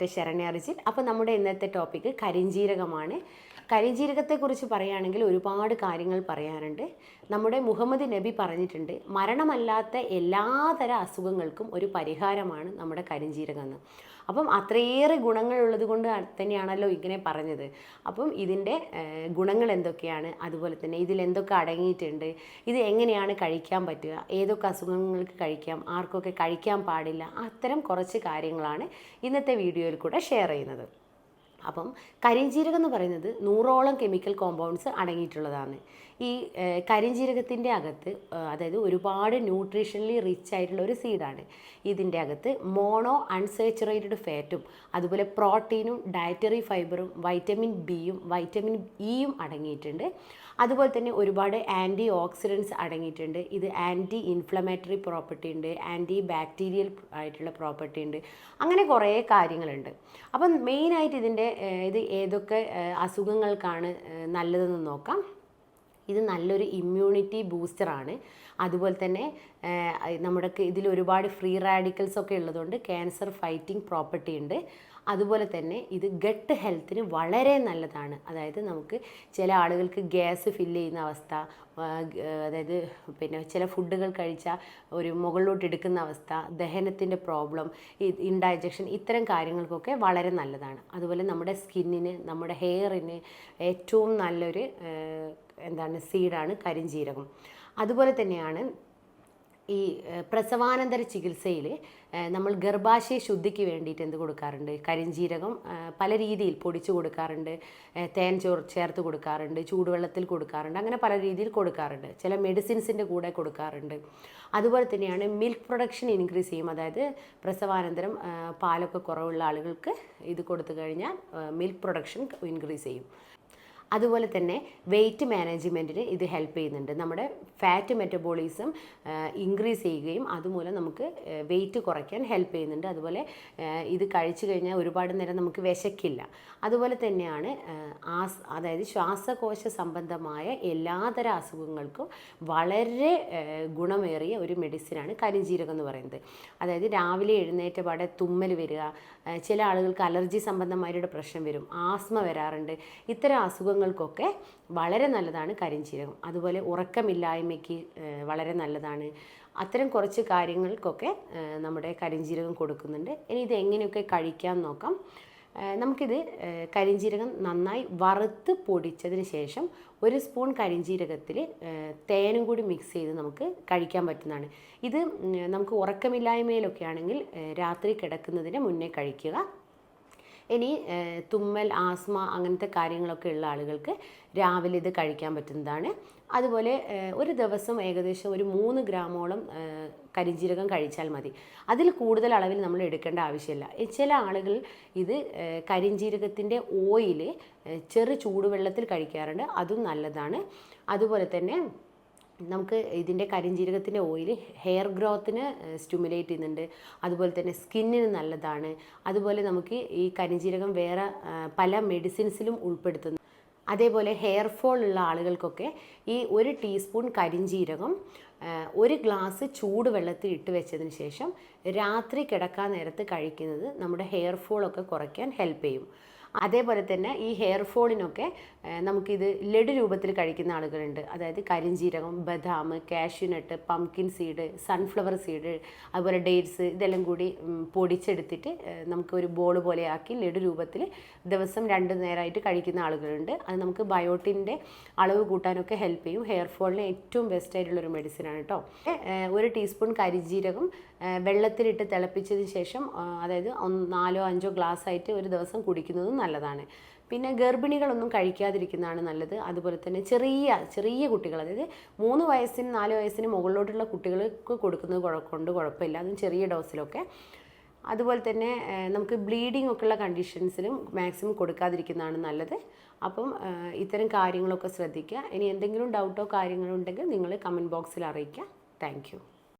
Doctor Saranya Rijil അപ്പോൾ നമ്മുടെ ഇന്നത്തെ ടോപ്പിക്ക് കരിഞ്ജീരകമാണ് കരിഞ്ജീരകത്തെക്കുറിച്ച് പറയുകയാണെങ്കിൽ ഒരുപാട് കാര്യങ്ങൾ പറയാനുണ്ട്. നമ്മുടെ മുഹമ്മദ് നബി പറഞ്ഞിട്ടുണ്ട് മരണമല്ലാത്ത എല്ലാതര അസുഖങ്ങൾക്കും ഒരു പരിഹാരമാണ് നമ്മുടെ കരിഞ്ജീരകം എന്ന് അപ്പം അത്രയേറെ ഗുണങ്ങളുള്ളത് കൊണ്ട് തന്നെയാണല്ലോ ഇങ്ങനെ പറഞ്ഞത്. അപ്പം ഇതിന്റെ ഗുണങ്ങൾ എന്തൊക്കെയാണ് അതുപോലെ തന്നെ ഇതിൽ എന്തൊക്കെ അടങ്ങിയിട്ടുണ്ട്? ഇത് എങ്ങനെയാണ് കഴിക്കാൻ പറ്റുക? ഏതൊക്കെ അസുഖങ്ങൾക്ക് കഴിക്കാം? ആർക്കൊക്കെ കഴിക്കാൻ പാടില്ല? അത്തരം കുറച്ച് കാര്യങ്ങളാണ് ഇന്നത്തെ വീഡിയോയിൽ കൂടെ ഷെയർ ചെയ്യുന്നത്. അപ്പം കരിഞ്ജീരകം എന്ന് പറയുന്നത് നൂറോളം കെമിക്കൽ കോമ്പൗണ്ട്സ് അടങ്ങിയിട്ടുള്ളതാണ്. ഈ കരിഞ്ചീരകത്തിന്റെ അകത്ത് അതായത് ഒരുപാട് ന്യൂട്രീഷനലി റിച്ച് ആയിട്ടുള്ള ഒരു സീഡാണ് ഇതിന്റെ അകത്ത് മോണോ അൺസാച്ചുറേറ്റഡ് ഫാറ്റും അതുപോലെ പ്രോട്ടീനും ഡയറ്ററി ഫൈബറും വൈറ്റമിൻ ബിയും വൈറ്റമിൻ ഇയും അടങ്ങിയിട്ടുണ്ട്. അതുപോലെ തന്നെ ഒരുപാട് ആന്റി ഓക്സിഡൻസ് അടങ്ങിയിട്ടുണ്ട്. ഇത് ആന്റി ഇൻഫ്ലമേറ്ററി പ്രോപ്പർട്ടി ഉണ്ട് ആന്റി ബാക്ടീരിയൽ ആയിട്ടുള്ള പ്രോപ്പർട്ടി ഉണ്ട്. അങ്ങനെ കുറേ കാര്യങ്ങളുണ്ട്. അപ്പം മെയിനായിട്ട് ഇതിന്റെ ഇത് ഏതൊക്കെ അസുഖങ്ങൾക്കാണ് നല്ലതെന്ന് നോക്കാം. ഇത് നല്ലൊരു ഇമ്മ്യൂണിറ്റി ബൂസ്റ്ററാണ് അതുപോലെ തന്നെ നമ്മുടെ ഇതിൽ ഒരുപാട് ഫ്രീ റാഡിക്കൽസ് ഒക്കെ ഉള്ളതുകൊണ്ട് ക്യാൻസർ ഫൈറ്റിംഗ് പ്രോപ്പർട്ടി ഉണ്ട്. അതുപോലെ തന്നെ ഇത് ഗട്ട് ഹെൽത്തിന് വളരെ നല്ലതാണ്. അതായത് നമുക്ക് ചില ആളുകൾക്ക് ഗ്യാസ് ഫില്ല് ചെയ്യുന്ന അവസ്ഥ അതായത് പിന്നെ ചില ഫുഡുകൾ കഴിച്ചാൽ ഒരു മുകളിലോട്ട് എടുക്കുന്ന അവസ്ഥ ദഹനത്തിന്റെ പ്രോബ്ലം ഇൻഡൈജക്ഷൻ ഇത്തരം കാര്യങ്ങൾക്കൊക്കെ വളരെ നല്ലതാണ്. അതുപോലെ നമ്മുടെ സ്കിന്നിന് നമ്മുടെ ഹെയറിന് ഏറ്റവും നല്ലൊരു എന്താണ് സീഡാണ് കരിഞ്ജീരകം അതുപോലെ തന്നെയാണ് ഈ പ്രസവാനന്തര ചികിത്സയിൽ നമ്മൾ ഗർഭാശയ ശുദ്ധിക്ക് വേണ്ടിയിട്ട് എന്ത് കൊടുക്കാറുണ്ട്? കരിഞ്ജീരകം പല രീതിയിൽ പൊടിച്ചു കൊടുക്കാറുണ്ട്. തേൻ ചോർ ചേർത്ത് കൊടുക്കാറുണ്ട്. ചൂടുവെള്ളത്തിൽ കൊടുക്കാറുണ്ട്. അങ്ങനെ പല രീതിയിൽ കൊടുക്കാറുണ്ട്. ചില മെഡിസിൻസിന്റെ കൂടെ കൊടുക്കാറുണ്ട്. അതുപോലെ തന്നെയാണ് മിൽക്ക് പ്രൊഡക്ഷൻ ഇൻക്രീസ് ചെയ്യും. അതായത് പ്രസവാനന്തരം പാലൊക്കെ കുറവുള്ള ആളുകൾക്ക് ഇത് കൊടുത്തു കഴിഞ്ഞാൽ മിൽക്ക് പ്രൊഡക്ഷൻ ഇൻക്രീസ് ചെയ്യും. അതുപോലെ തന്നെ വെയിറ്റ് മാനേജ്മെന്റിന് ഇത് ഹെൽപ്പ് ചെയ്യുന്നുണ്ട്. നമ്മുടെ ഫാറ്റ് മെറ്റബോളിസം ഇൻക്രീസ് ചെയ്യുകയും അതുമൂലം നമുക്ക് വെയിറ്റ് കുറയ്ക്കാൻ ഹെൽപ്പ് ചെയ്യുന്നുണ്ട്. അതുപോലെ ഇത് കഴിച്ചു കഴിഞ്ഞാൽ ഒരുപാട് നേരം നമുക്ക് വിശക്കില്ല. അതുപോലെ തന്നെയാണ് ആസ് അതായത് ശ്വാസകോശ സംബന്ധമായ എല്ലാതര അസുഖങ്ങൾക്കും വളരെ ഗുണമേറിയ ഒരു മെഡിസിനാണ് കരിഞ്ജീരകം എന്ന് പറയുന്നത്. അതായത് രാവിലെ എഴുന്നേറ്റ പാടെ തുമ്മൽ വരിക ചില ആളുകൾക്ക് അലർജി സംബന്ധമായൊരു പ്രശ്നം വരും ആസ്മ വരാറുണ്ട്. ഇത്തരം അസുഖങ്ങൾക്കൊക്കെ വളരെ നല്ലതാണ് കരിഞ്ചീരകം. അതുപോലെ ഉറക്കമില്ലായ്മയ്ക്ക് വളരെ നല്ലതാണ്. അത്തരം കുറച്ച് കാര്യങ്ങൾക്കൊക്കെ നമ്മുടെ കരിഞ്ചീരകം കൊടുക്കുന്നുണ്ട്. ഇനി ഇത് എങ്ങനെയൊക്കെ കഴിക്കാൻ നോക്കാം. നമുക്കിത് കരിഞ്ചീരകം നന്നായി വറുത്ത് പൊടിച്ചതിന് ശേഷം ഒരു സ്പൂൺ കരിഞ്ചീരകത്തിൽ തേനും കൂടി മിക്സ് ചെയ്ത് നമുക്ക് കഴിക്കാൻ പറ്റുന്നതാണ്. ഇത് നമുക്ക് ഉറക്കമില്ലായ്മയിലൊക്കെ ആണെങ്കിൽ രാത്രി കിടക്കുന്നതിന് മുന്നേ കഴിക്കുക. ഇനി തുമ്മൽ ആസ്മ അങ്ങനത്തെ കാര്യങ്ങളൊക്കെ ഉള്ള ആളുകൾക്ക് രാവിലെ ഇത് കഴിക്കാൻ പറ്റുന്നതാണ്. അതുപോലെ ഒരു ദിവസം ഏകദേശം ഒരു മൂന്ന് ഗ്രാമോളം കരിഞ്ചീരകം കഴിച്ചാൽ മതി. അതിൽ കൂടുതൽ അളവിൽ നമ്മൾ എടുക്കേണ്ട ആവശ്യമില്ല. ചില ആളുകൾ ഇത് കരിഞ്ചീരകത്തിന്റെ ഓയിൽ ചെറു ചൂടുവെള്ളത്തിൽ കഴിക്കാറുണ്ട്. അതും നല്ലതാണ്. അതുപോലെ തന്നെ നമുക്ക് ഇതിന്റെ കരിഞ്ജീരകത്തിന്റെ ഓയിൽ ഹെയർ ഗ്രോത്തിന് സ്റ്റിമുലേറ്റ് ചെയ്യുന്നുണ്ട്. അതുപോലെ തന്നെ സ്കിന്നിന് നല്ലതാണ്. അതുപോലെ നമുക്ക് ഈ കരിഞ്ജീരകം വേറെ പല മെഡിസിൻസിലും ഉൾപ്പെടുത്തുന്നു. അതേപോലെ ഹെയർ ഫോൾ ഉള്ള ആളുകൾക്കൊക്കെ ഈ ഒരു ടീസ്പൂൺ കരിഞ്ജീരകം ഒരു ഗ്ലാസ് ചൂടുവെള്ളത്തിൽ ഇട്ട് വെച്ചതിന് ശേഷം രാത്രി കിടക്കാൻ നേരത്ത് കഴിക്കുന്നത് നമ്മുടെ ഹെയർ ഫോളൊക്കെ കുറയ്ക്കാൻ ഹെൽപ്പ് ചെയ്യും. അതേപോലെ തന്നെ ഈ ഹെയർ ഫോളിനൊക്കെ നമുക്കിത് ലഡു രൂപത്തിൽ കഴിക്കുന്ന ആളുകളുണ്ട്. അതായത് കരിഞ്ജീരകം ബദാം cashew nut pumpkin seed sunflower seed അതുപോലെ ഡേറ്റ്സ് ഇതെല്ലാം കൂടി പൊടിച്ചെടുത്തിട്ട് നമുക്ക് ഒരു ബോൾ പോലെയാക്കി ലഡു രൂപത്തിൽ ദിവസം രണ്ട് നേരമായിട്ട് കഴിക്കുന്ന ആളുകളുണ്ട്. അത് നമുക്ക് ബയോട്ടിന്റെ അളവ് കൂട്ടാനൊക്കെ ഹെൽപ്പ് ചെയ്യും. ഹെയർ ഫോളിന് ഏറ്റവും ബെസ്റ്റ് ആയിട്ടുള്ള ഒരു മെഡിസിനാണ് കേട്ടോ ഒരു ടീസ്പൂൺ കരിഞ്ചീരകം വെള്ളത്തിലിട്ട് തിളപ്പിച്ചതിന് ശേഷം അതായത് നാലോ അഞ്ചോ ഗ്ലാസ് ആയിട്ട് ഒരു ദിവസം കുടിക്കുന്നതും നല്ലതാണ്. പിന്നെ ഗർഭിണികളൊന്നും കഴിക്കാതിരിക്കുന്നതാണ് നല്ലത്. അതുപോലെ തന്നെ ചെറിയ ചെറിയ കുട്ടികൾ അതായത് മൂന്ന് വയസ്സിന് നാല് വയസ്സിന് മുകളിലോട്ടുള്ള കുട്ടികൾക്ക് കൊടുക്കുന്നത് കൊണ്ട് കുഴപ്പമില്ല. അതും ചെറിയ ഡോസിലൊക്കെ. അതുപോലെ തന്നെ നമുക്ക് ബ്ലീഡിംഗ് ഒക്കെ ഉള്ള കണ്ടീഷൻസിലും മാക്സിമം കൊടുക്കാതിരിക്കുന്നതാണ് നല്ലത്. അപ്പം ഇത്തരം കാര്യങ്ങളൊക്കെ ശ്രദ്ധിക്കുക. ഇനി എന്തെങ്കിലും ഡൗട്ടോ കാര്യങ്ങളോ ഉണ്ടെങ്കിൽ നിങ്ങൾ കമന്റ് ബോക്സിൽ അറിയിക്കുക. താങ്ക്